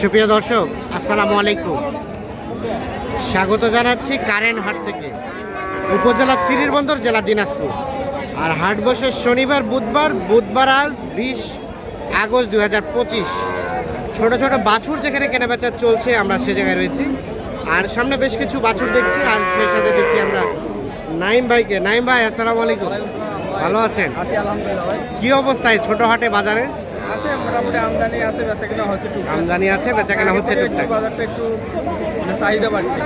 সুপ্রিয় দর্শক আসসালামু আলাইকুম। স্বাগত জানাচ্ছি কারেন্ট হাট থেকে উপজেলা চিরিরবন্দর জেলা দিনাজপুর। আর হাট বসে শনিবার বুধবার বুধবার আজ বিশ আগস্ট দু হাজার পঁচিশ। ছোটো ছোটো বাছুর যেখানে কেনাবেচা চলছে আমরা সে জায়গায় রয়েছি। আর সামনে বেশ কিছু বাছুর দেখছি আর সেই সাথে দেখছি আমরা নাইম ভাইকে। নাইম ভাই আসসালামু আলাইকুম। ভালো আছেন? আছে কি অবস্থায় ছোট হাটে বাজারে? আছে মোটামুটি আমদানি আছে বেচা কিনা হচ্ছে টুকটাক। আমদানি আছে বেচা কেনা হচ্ছে টুকটাক। বাজারটা একটু মানে চাহিদা বাড়ছে।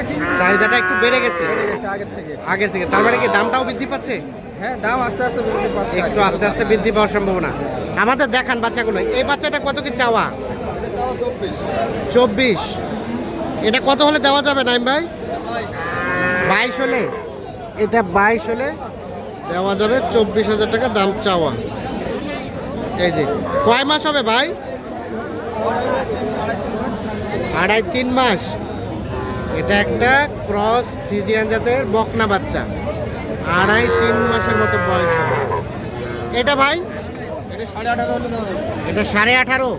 চাহিদাটা একটু বেড়ে গেছে? বেড়ে গেছে আগের থেকে। আগের থেকে। তার মানে কি দামটাও বৃদ্ধি পাচ্ছে? হ্যাঁ দাম আস্তে আস্তে বৃদ্ধি পাচ্ছে। একটু আস্তে আস্তে বৃদ্ধি পাওয়ার সম্ভাবনা। আমাদের দেখান বাচ্চাগুলো। এই বাচ্চাটা কত কি চাওয়া? চব্বিশ। এটা কত হলে দেওয়া যাবে নাইম ভাই? বাইশ হলে? এটা বাইশ হলে দেওয়া যাবে চব্বিশ হাজার টাকা দাম চাওয়া। এই যে কয় মাস হবে ভাই? আড়াই তিন মাস। এটা একটা ক্রস ফ্রিজিয়ান জাতের বকনা বাচ্চা। আড়াই তিন মাসের মতো বয়স এটা ভাই? এটা সাড়ে আঠারো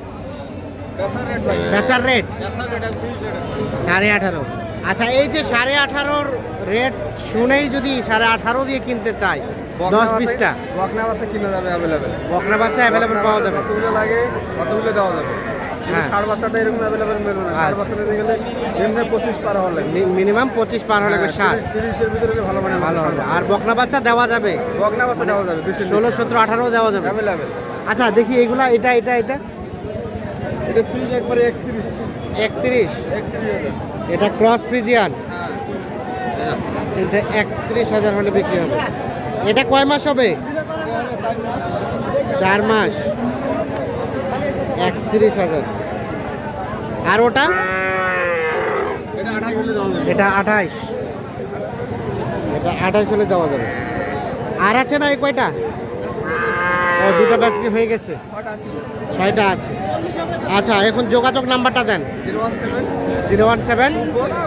বেচার রেট সাড়ে আঠারো। আচ্ছা এই যে সাড়ে আঠারোর রেট শুনেই যদি সাড়ে আঠারো দিয়ে কিনতে চাই দশ বিশটা। বকনা বাসে কিনা যাবে অ্যাভেলেবেল বকনা বাচ্চা অ্যাভেলেবল পাওয়া যাবে। কতগুলো লাগে কতগুলো দেওয়া যাবে। হ্যাঁ। ষাট বাচ্চাটা এরকম অ্যাভেলেবেল না। ষাট আচ্ছা। গেলে পঁচিশ পার মিনিমাম পঁচিশ পার হলে হ্যাঁ, ষাট তিরিশের ভিতরে ভালো মানে ভালো হবে। আর বকনা বাচ্চা দেওয়া যাবে? বকনা বাচ্চা দেওয়া যাবে ষোলো সতেরো আঠারো দেওয়া যাবে। অ্যাভেলেবেল আচ্ছা দেখি এগুলা এটা এটা এটা। এটা একবারে একত্রিশ। একত্রিশ। একত্রিশ এটা ক্রস ফ্রিজিয়ান। হ্যাঁ। এটা একত্রিশ হাজার হলে বিক্রি হবে। এটা কয় মাস হবে চার মাস একত্রিশ হাজার আর ওটা এটা আঠাইশ এটা আঠাইশ হলে দেওয়া যাবে আর আছে না এই কয়টা ও দুটো ব্যাচ কি হয়ে গেছে ছয়টা আছে আচ্ছা এখন যোগাযোগ নাম্বারটা দেন zero one seven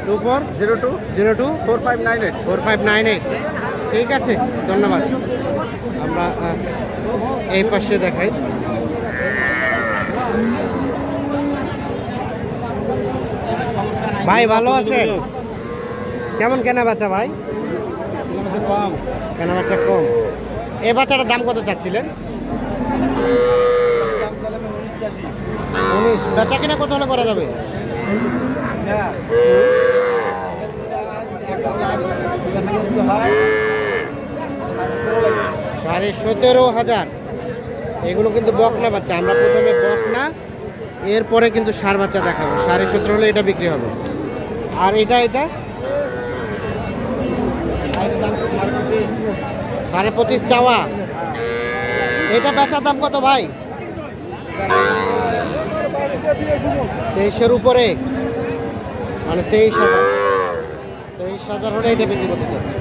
two four zero two zero two four five nine eight four five nine eight ঠিক আছে, ধন্যবাদ। আমরা এই পাশে দেখাই। ভাই, ভালো আছেন? কেমন কেনা বাচ্চা ভাই? কম কেনা বাচ্চা কম। এই বাচ্চাটার দাম কত চাচ্ছিলেন? উনিশ। বেচা কিনা কত হলে করা যাবে? সাড়ে সতেরো হাজার। এগুলো কিন্তু বকনা বাচ্চা। আমরা প্রথমে বকনা, এরপরে কিন্তু সার বাচ্চা দেখাবো। সাড়ে সতেরো হলে এটা বিক্রি হবে। আর এটা এটা? সাড়ে পঁচিশ চাওয়া। এটা বেচার দাম কত ভাই? তেইশের উপরে। মানে তেইশ হাজার। তেইশ হাজার হলে এটা বিক্রি করতে চাচ্ছি।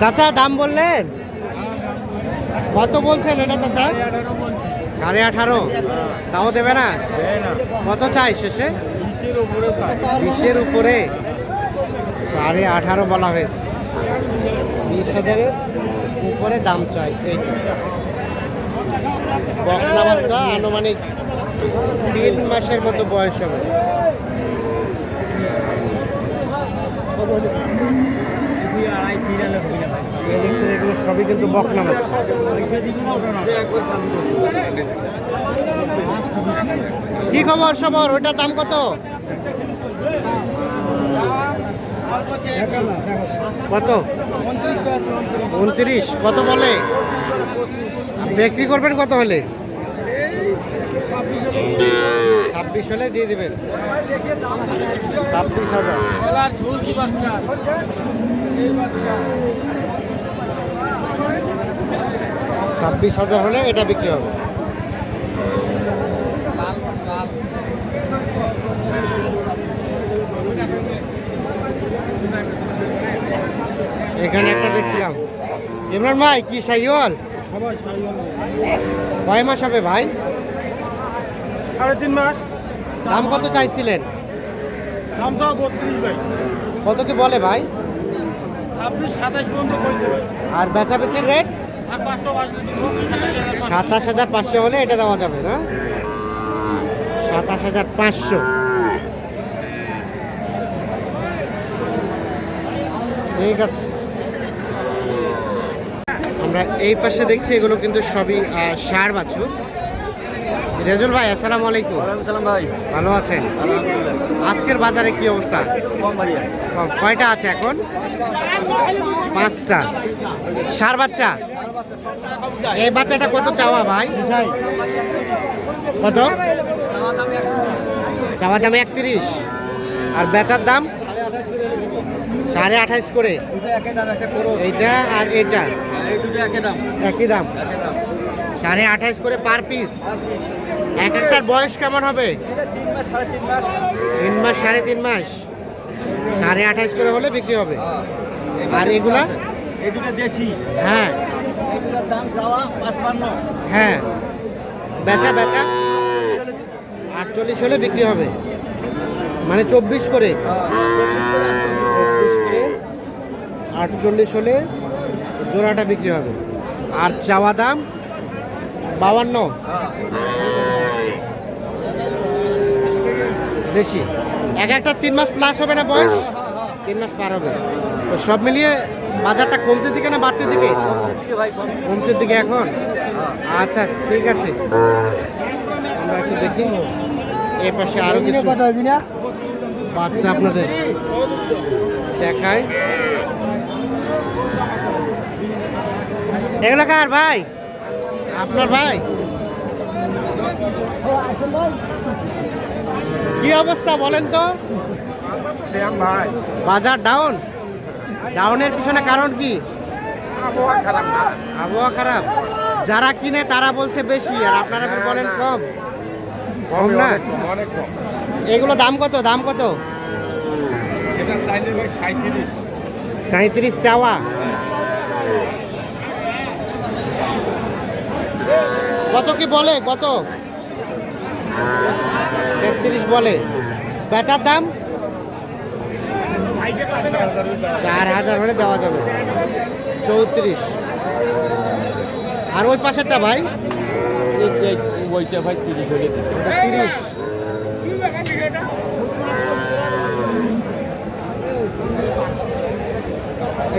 চাচা, দাম বললেন? কত বলছেন এটা চাচা? সাড়ে আঠারো। তাও দেবে না? কত চাই শেষে? বিশের উপরে। সাড়ে আঠারো বলা হয়েছে। বিশ হাজারের উপরে দাম চাই বকনা বাচ্চা আনুমানিক তিন মাসের মতো বয়স হবে। এগুলো সবই কিন্তু বকনা কি খবর সবর? ওইটার দাম কত? কত? উনত্রিশ কত বলে? বিক্রি করবেন কত হলে? ছাব্বিশ হলে দিয়ে দেবেন। ছাব্বিশ হাজার। ছাব্বিশ হাজার হলে এটা বিক্রি হবে। এখানে একটা দেখছিলাম। ইমরান ভাই কি সাইওয়াল। কয় মাস হবে ভাই? সাড়ে তিন মাস। দাম কত চাইছিলেন? দাম তো বত্রিশ ভাই। কত কি বলে ভাই? ছাব্বিশ সাতাশ পর্যন্ত করতে ভাই। আর বেচা বেচির রেট সাতাশ হাজার পাঁচশো হলে এটা দেওয়া যাবে না? সাতাশ হাজার পাঁচশো। ঠিক আছে। আমরা এই পাশে দেখছি এগুলো কিন্তু সবই সার বাছু রেজুল ভাই আসসালামু আলাইকুম। সালাম ভাই। ভালো আছেন? আজকের বাজারে কি অবস্থা? কয়টা আছে এখন? পাঁচটা। সার বাচ্চা? এই বাচ্চাটা কত চাওয়া ভাই? কত? চাওয়া দাম একত্রিশ। আর বেচার দাম? সাড়ে আঠাইশ করে। এইটা আর দাম। একই দাম। সাড়ে আঠাইশ করে পার পিস। এক একটার বয়স কেমন হবে? তিন মাস সাড়ে তিন মাস। সাড়ে আঠাইশ করে হলে বিক্রি হবে। আর এগুলা? দেশি। হ্যাঁ। হ্যাঁ। বেচা বেচা? আটচল্লিশ হলে বিক্রি হবে। মানে চব্বিশ করে? চব্বিশ করে আটচল্লিশ। হলে জোড়াটা বিক্রি হবে। আর চাওয়া দাম? বাউান্ন। বেশি। এক একটা তিন মাস প্লাস হবে না বয়স? তিন মাস পার হবে। তো সব মিলিয়ে বাজারটা কমতে দিকে না বাড়তে দিকে? কমতে দিকে এখন? আচ্ছা ঠিক আছে। আমরা একটু দেখি। এ পাশে আরও কিছু বাচ্চা আপনাদের দেখায় এগুলো কার ভাই? আপনার ভাই? কি অবস্থা বলেন তো? বাজার ডাউন ডাউনের পিছনে কারণ কি? আবহাওয়া খারাপ যারা কিনে তারা বলছে বেশি আর আপনারা বলেন কম। কম না? এগুলো দাম কত? দাম কত? সাঁত্রিশ চাওয়া। কত কি বলে? কত? তেত্রিশ বলে। বেচার দাম চার হাজার হলে দেওয়া যাবে। চৌত্রিশ। আর ওই পাশেরটা ভাই? ওইটা ভাই তিরিশ। হলে তিরিশ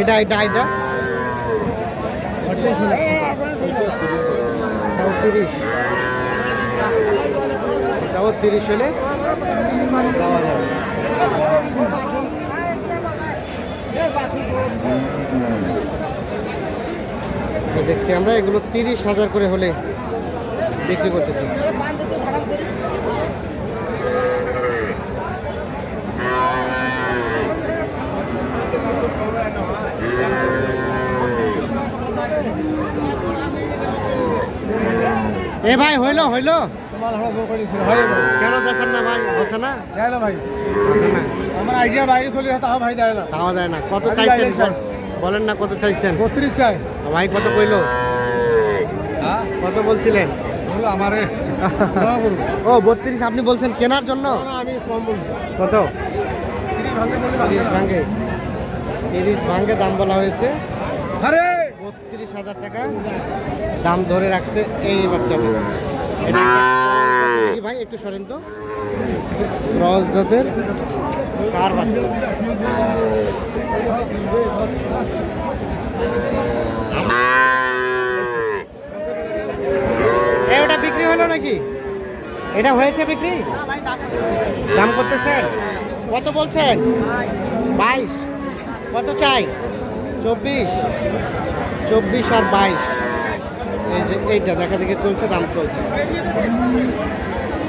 এটা এটা এটা। এটাও তিরিশ এটাও তিরিশ হলে দেওয়া যাবে। দেখছি আমরা, এগুলো তিরিশ হাজার করে হলে বিক্রি করতে চাচ্ছি। এ ভাই, হইল হইল। কেন না ভাই? না? দেয় না ভাই। না। আমার আইডিয়া বাইরে চলে যায় তাও ভাই দেয় না। যায় না। কত চাইছেন। বলেন না কত চাইছেন? বত্রিশ চাই। ভাই কত কইলো? হ্যাঁ কত বলছিলেন? আমারে ও বত্রিশ আপনি বলছেন কেনার জন্য? আমি কম বলছি। কত? তিরিশ ভাঙ্গে তিরিশ ভাঙ্গে দাম বলা হয়েছে। আরে! বত্রিশ হাজার টাকা। দাম ধরে রাখছে এই এটা জাতের দেখি ভাই? একটু সরেন তো। ক্রস জাতের সার বাচ্চা। ওটা বিক্রি হলো নাকি? এটা হয়েছে বিক্রি? দাম করতেছেন? কত বলছেন? বাইশ। কত চাই? চব্বিশ। চব্বিশ আর বাইশ। এই যে এইটা দেখা দেখে চলছে, দাম চলছে।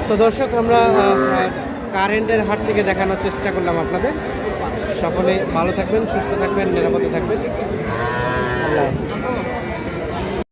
তো দর্শক, আমরা কারেন্টের হাট থেকে দেখানোর চেষ্টা করলাম আপনাদের। সকলে ভালো থাকবেন, সুস্থ থাকবেন, নিরাপদে থাকবেন। আল্লাহ।